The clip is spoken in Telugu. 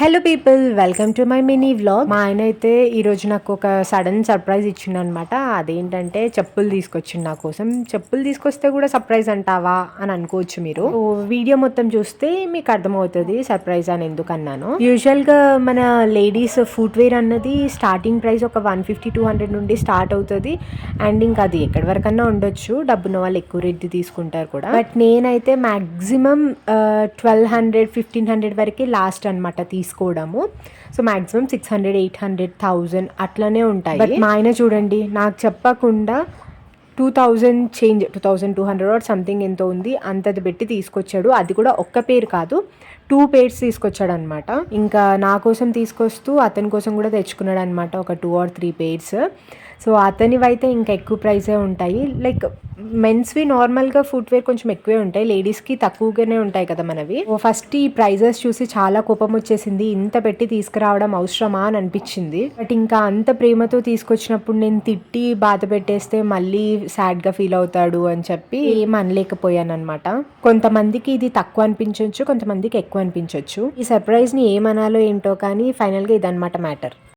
Hello people welcome to my mini vlog మా ఆయన అయితే ఈరోజు నాకు ఒక సడన్ సర్ప్రైజ్ ఇచ్చిండు అనమాట అదేంటంటే చెప్పులు తీసుకొచ్చిండు నా కోసం. చెప్పులు తీసుకొస్తే కూడా సర్ప్రైజ్ అంటావా అని అనుకోవచ్చు మీరు. వీడియో మొత్తం చూస్తే మీకు అర్థమవుతుంది సర్ప్రైజ్ అని ఎందుకు అన్నాను. మన లేడీస్ ఫుట్వేర్ అన్నది స్టార్టింగ్ ప్రైస్ ఒక వన్ ఫిఫ్టీ టూ హండ్రెడ్ నుండి స్టార్ట్ అవుతుంది. అండ్ ఇంకా అది ఎక్కడి వరకన్నా ఉండొచ్చు. డబ్బున్న వాళ్ళు ఎక్కువ రేట్ తీసుకుంటారు కూడా. బట్ నేనైతే maximum twelve hundred fifteen hundred వరకే లాస్ట్ అనమాట తీసుకోవడము. So maximum six hundred eight hundred thousand అట్లనే ఉంటాయి. బట్ మా ఆయన చూడండి నాకు చెప్పకుండా two thousand change two thousand two hundred or something ఎంతో ఉంది అంతది పెట్టి తీసుకొచ్చాడు. అది కూడా ఒక్క పేరు కాదు. టూ పేర్స్ తీసుకొచ్చాడు అనమాట ఇంకా నా కోసం తీసుకొస్తూ అతని కోసం కూడా తెచ్చుకున్నాడు అనమాట ఒక two or three pairs. So అతనివైతే ఇంకా ఎక్కువ ప్రైజే ఉంటాయి. లైక్ మెన్స్వి నార్మల్గా ఫుట్వేర్ కొంచెం ఎక్కువే ఉంటాయి. లేడీస్కి తక్కువగానే ఉంటాయి కదా మనవి. ఫస్ట్ ఈ ప్రైజెస్ చూసి చాలా కోపం వచ్చేసింది. ఇంత పెట్టి తీసుకురావడం అవసరమా అని అనిపించింది. బట్ ఇంకా అంత ప్రేమతో తీసుకొచ్చినప్పుడు నేను తిట్టి బాధ పెట్టేస్తే మళ్ళీ సాడ్గా ఫీల్ అవుతాడు అని చెప్పి ఏం అనలేకపోయాను అనమాట కొంతమందికి ఇది తక్కువ అనిపించవచ్చు కొంతమందికి ఎక్కువ అనిపించవచ్చు ఈ సర్ప్రైజ్ని ఏమనాలో ఏంటో కానీ ఫైనల్గా ఇదన్నమాట మ్యాటర్